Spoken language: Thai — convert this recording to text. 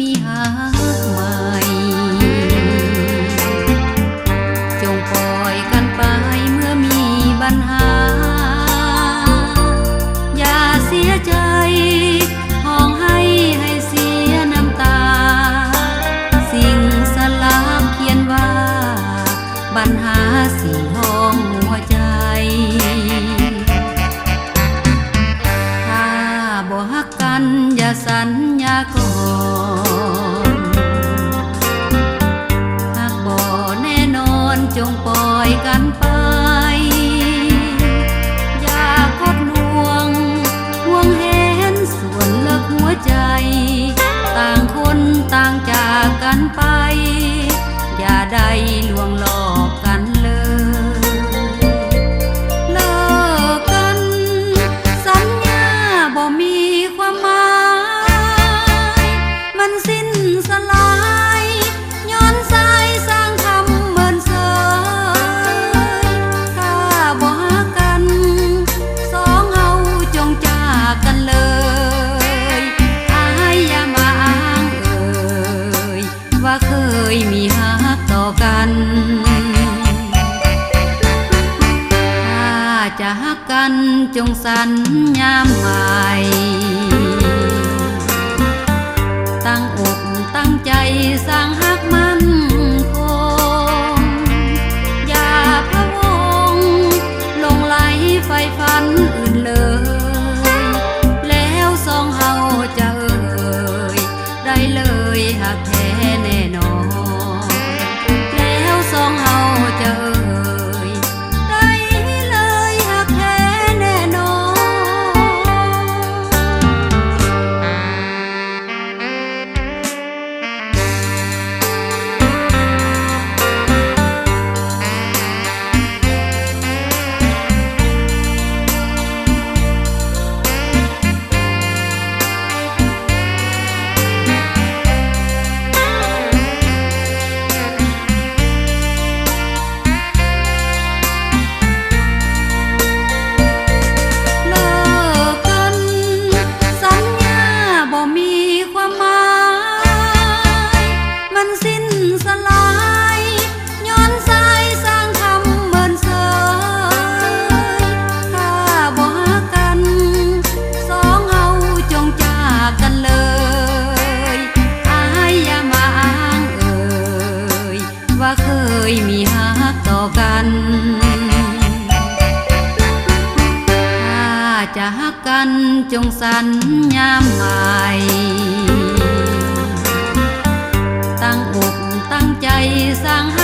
มีหาใหม่จงปล่อยกันไปเมื่อมีปัญหา อย่าเสียใจห้องให้ให้เสียน้ำตา สิ่งสลากเขียนว่าปัญหาสิ่งห้องหัวใจถ้าบอกกัน อย่าสัญญาก่อน con los กันถ้าจะหักกันจงสัญญาใหม่ตั้งอกตั้งใจสร้างหักมันคงอย่าพะวงลงไหลไฟฟัน đã căn chung sanh nham mày tăng ụt tăng chay sang hai